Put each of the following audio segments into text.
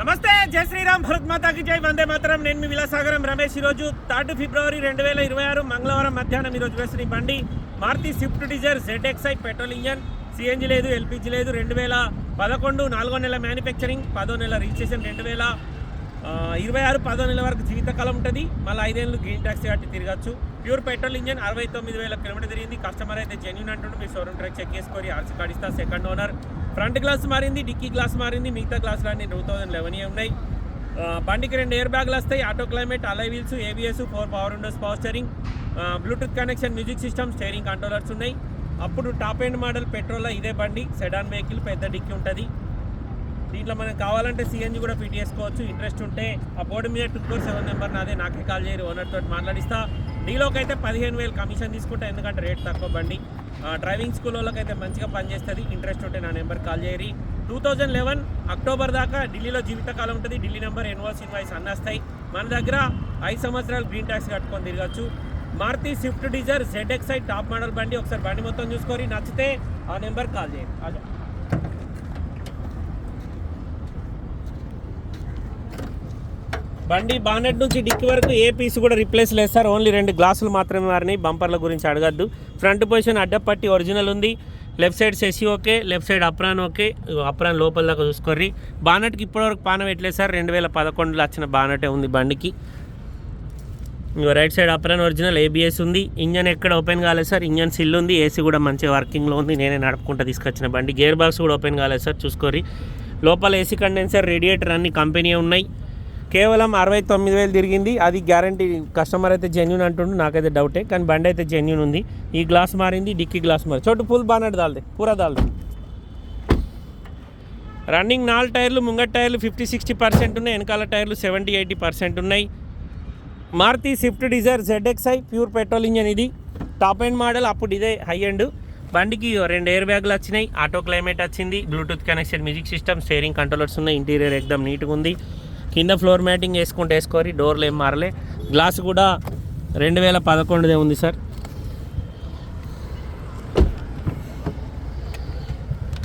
నమస్తే జై శ్రీరామ్ భరత్ మాతాకి జై వందే మాతరం. నేను మీ విలాసాగరం రమేష్. ఈరోజు థర్డ్ ఫిబ్రవరి రెండు వేల ఇరవై ఆరు మంగళవారం మధ్యాహ్నం ఈరోజు వేసిన బండి Maruti Swift Dzire ZXi petrol engine. CNG లేదు ఎల్పిజి లేదు. రెండు వేల పదకొండు నాలుగో నెల మ్యానుఫ్యాక్చరింగ్ పదో నెల రిజిస్ట్రేషన్ రెండు వేల ఇరవై ఆరు పదో నెల వరకు జీవితకాలం ఉంటుంది. మళ్ళీ ఐదేళ్ళు గ్రీన్ ట్యాక్సీ కట్టి తిరగచ్చు. ప్యూర్ పెట్రోల్ ఇంజన్ అరవై తొమ్మిది వేల కిలోమీటర్ తిరిగింది. కస్టమర్ అయితే జెన్యున్ అంటుండే మీ షోరూమ్ ట్రాక్ చెక్ చేసుకొని ఆర్సీ కార్డ్ ఇస్తా సెకండ్ ఓనర్ ఫ్రంట్ గ్లాస్ మారింది డిక్కీ గ్లాస్ మారింది మిగతా గ్లాసులు అన్ని టూ థౌసండ్ లెవెన్ ఉన్నాయి. బండికి రెండు ఎయిర్ బ్యాగ్లు వస్తాయి auto climate alloy wheels ABS four power windows power steering Bluetooth connection music system steering controllers ఉన్నాయి. అప్పుడు టాప్ ఎండ్ మోడల్ పెట్రోల్ ఇదే బండి సెడాన్ వెహికల్ పెద్ద డిక్కీ ఉంటుంది. దీంట్లో మనకు కావాలంటే సిఎన్జి కూడా ఫిట్ చేసుకోవచ్చు. ఇంట్రెస్ట్ ఉంటే ఆ బోర్డు మీద టూ ఫోర్ సెవెన్ నెంబర్ నాదే నాకే కాల్ చేయరు ఓనర్ తోటి మాట్లాడిస్తా. డీలోకి అయితే పదిహేను వేలు కమిషన్ తీసుకుంటా ఎందుకంటే రేట్ తక్కువ బండి. డ్రైవింగ్ స్కూల్ వాళ్ళకి అయితే మంచిగా పనిచేస్తుంది. ఇంట్రెస్ట్ ఉంటే నా నెంబర్ కాల్ చేయరి. టూ థౌజండ్ లెవెన్ అక్టోబర్ దాకా ఢిల్లీలో జీవితకాలం ఉంటుంది. ఢిల్లీ నెంబర్ ఎన్వాల్స్ ఇన్వాయిస్ అన్నీ వస్తాయి మన దగ్గర ఐదు సంవత్సరాలు గ్రీన్ ట్యాక్స్ కట్టుకొని తిరగచ్చు. Maruti Swift Dzire ZXi top model బండి. ఒకసారి బండి మొత్తం చూసుకొని నచ్చితే ఆ నెంబర్ కాల్ చేయండి. అదే. బండి బానెట్ నుంచి డిక్కి వరకు ఏ పీస్ కూడా రిప్లేస్ లేదు సార్. ఓన్లీ రెండు గ్లాసులు మాత్రమే మారినాయి. బంపర్ల గురించి అడగద్దు. ఫ్రంట్ పొజిషన్ అడ్డపట్టి ఒరిజినల్ ఉంది. Left side సెసి okay left side apron okay. Apron లోపల దాకా చూసుకోర్రి. బానెట్కి ఇప్పటివరకు పాన పెట్టలేదు సార్? రెండు వేల పదకొండులో వచ్చిన బానెటే ఉంది బండికి. Right side apron original ABS ఉంది. ఇంజన్ ఎక్కడ ఓపెన్ కాలేదు సార్? ఇంజన్ సిల్ ఉంది. ఏసీ కూడా మంచి వర్కింగ్లో ఉంది. నేనే నడుపుకుంటూ తీసుకొచ్చిన బండి. గేర్ బాక్స్ కూడా ఓపెన్ కాలేదు సార్. చూసుకోర్రి. లోపల ఏసీ కండెన్సర్ రేడియేటర్ అన్ని కంపెనీ ఉన్నాయి. కేవలం అరవై తొమ్మిది వేలు తిరిగింది. అది గ్యారంటీ కస్టమర్ అయితే జెన్యున్ అంటుండు నాకైతే డౌటే కానీ బండి అయితే జెన్యున్ ఉంది. ఈ గ్లాస్ మారింది డిక్కీ గ్లాస్ మారి చోటు ఫుల్ బానట్ దాల్దే పూరా దాల్ది. రన్నింగ్ నాలుగు టైర్లు ముంగట్ టైర్లు ఫిఫ్టీ సిక్స్టీ పర్సెంట్ ఉన్నాయి. వెనకాల టైర్లు సెవెంటీ ఎయిటీ పర్సెంట్ ఉన్నాయి. Maruti Swift Dzire ZXi pure petrol engine ఇది. టాప్ ఎండ్ మోడల్ అప్పుడు ఇదే హై ఎండ్ బండికి రెండు ఎయిర్ బ్యాగ్లు వచ్చినాయి. ఆటో క్లైమేట్ వచ్చింది. Bluetooth connection music system steering controllers ఉన్నాయి. ఇంటీరియర్ ఎక్దమ్ నీట్గా ఉంది. కింద ఫ్లోర్ మ్యాటింగ్ వేసుకుంటే వేసుకోరి డోర్లు ఏం మారలే. గ్లాస్ కూడా రెండు వేల పదకొండుదే ఉంది సార్.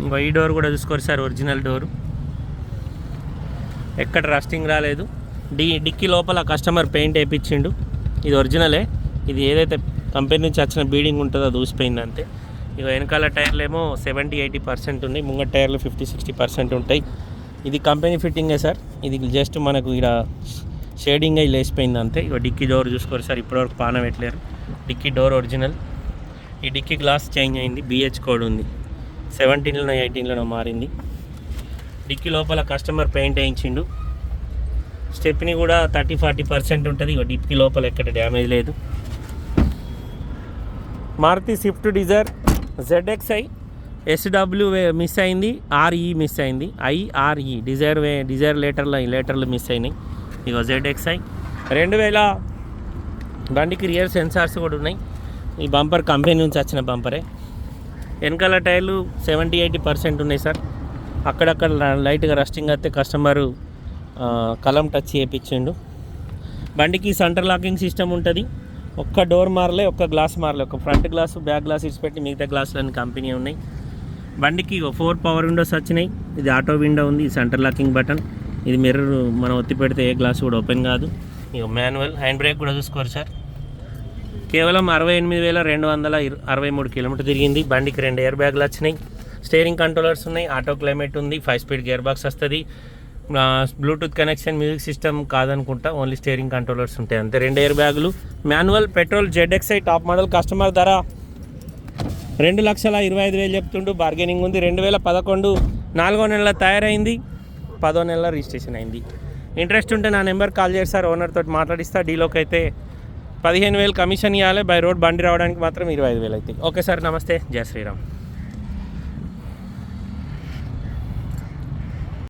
ఇంకో ఈ డోర్ కూడా చూసుకోరు సార్ ఒరిజినల్ డోరు. ఎక్కడ రస్టింగ్ రాలేదు. డి డిక్కీ లోపల కస్టమర్ పెయింట్ వేయించిండు ఇది ఒరిజినలే. ఇది ఏదైతే కంపెనీ నుంచి వచ్చిన బీడింగ్ ఉంటుందో దూసిపోయింది అంతే. ఇక వెనకాల టైర్లు ఏమో సెవెంటీ ఎయిటీ పర్సెంట్ ఉన్నాయి. ముంగట టైర్లు ఫిఫ్టీ సిక్స్టీ పర్సెంట్ ఉంటాయి. ఇది కంపెనీ ఫిట్టింగే సార్. ఇది జస్ట్ మనకు ఇక్కడ షేడింగ్ అయి లేచిపోయింది అంతే. ఇక డిక్కీ డోర్ చూసుకోరు సార్ ఇప్పటివరకు పాన పెట్టలేరు డిక్కీ డోర్ ఒరిజినల్. ఈ డిక్కీ గ్లాస్ చేంజ్ అయింది బిహెచ్ కోడ్ ఉంది. సెవెంటీన్లోనో ఎయిటీన్లోనో మారింది. డిక్కీ లోపల కస్టమర్ పెయింట్ వేయించిండు. స్టెప్ని కూడా థర్టీ ఫార్టీ పర్సెంట్ ఉంటుంది. ఇక డిక్కీ లోపల ఎక్కడ డ్యామేజ్ లేదు. Maruti Swift Dzire ZXi SW miss అయింది ఆర్ఈ మిస్ అయింది. ఐఆర్ఈ డిజైర్ వే డిజైర్ లేటర్లో లేటర్లు మిస్ అయినాయి. ఇగో జెడ్ఎక్స్ఐ రెండు వేల బండికి రియర్ సెన్సార్స్ కూడా ఉన్నాయి. ఈ బంపర్ కంపెనీ నుంచి వచ్చిన బంపరే వెనకాల టైర్లు సెవెంటీ ఎయిటీ పర్సెంట్ ఉన్నాయి సార్. అక్కడక్కడ లైట్గా రస్టింగ్ అయితే కస్టమరు కలం టచ్ చేయించిండు బండికి సెంటర్ లాకింగ్ సిస్టమ్ ఉంటుంది. ఒక్క డోర్ మారలే ఒక్క గ్లాస్ మారలే. ఒక ఫ్రంట్ గ్లాస్ బ్యాక్ గ్లాస్ ఇచ్చిపెట్టి మిగతా గ్లాసులన్నీ కంపెనీ ఉన్నాయి. బండికి ఫోర్ పవర్ విండోస్ వచ్చినాయి. ఇది ఆటో విండో ఉంది ఇది సెంటర్ లాకింగ్ బటన్. ఇది మిర్రర్ మనం ఒత్తి పెడితే ఏ గ్లాస్ కూడా ఓపెన్ కాదు. ఇక మాన్యువల్ హ్యాండ్ బ్రేక్ కూడా చూసుకోరు సార్. కేవలం అరవై ఎనిమిది వేల రెండు వందల అరవై మూడు కిలోమీటర్ తిరిగింది. బండికి రెండు ఎయిర్ బ్యాగ్లు వచ్చినాయి. స్టీరింగ్ కంట్రోలర్స్ ఉన్నాయి ఆటో క్లైమేట్ ఉంది ఫైవ్ స్పీడ్ గేర్ బాక్స్ వస్తుంది. బ్లూటూత్ కనెక్షన్ మ్యూజిక్ సిస్టమ్ కాదనుకుంటా ఓన్లీ స్టీరింగ్ కంట్రోలర్స్ ఉంటాయి అంతే. రెండు ఎయిర్ బ్యాగులు. Manual petrol ZXi top model customer ధర రెండు లక్షల ఇరవై ఐదు వేలు చెప్తుండు. బార్గెనింగ్ ఉంది. రెండు వేల పదకొండు నాలుగో నెలల తయారైంది. పదో నెలల రిజిస్ట్రేషన్ అయింది. ఇంట్రెస్ట్ ఉంటే నా నెంబర్ కాల్ చేసి సార్. ఓనర్ తోటి మాట్లాడిస్తా. డీలోకి అయితే పదిహేను వేలు కమిషన్ ఇవ్వాలి బై రోడ్ బండి రావడానికి మాత్రం ఇరవై ఐదు వేలు అవుతాయి ఓకే సార్. నమస్తే. జయ శ్రీరామ్.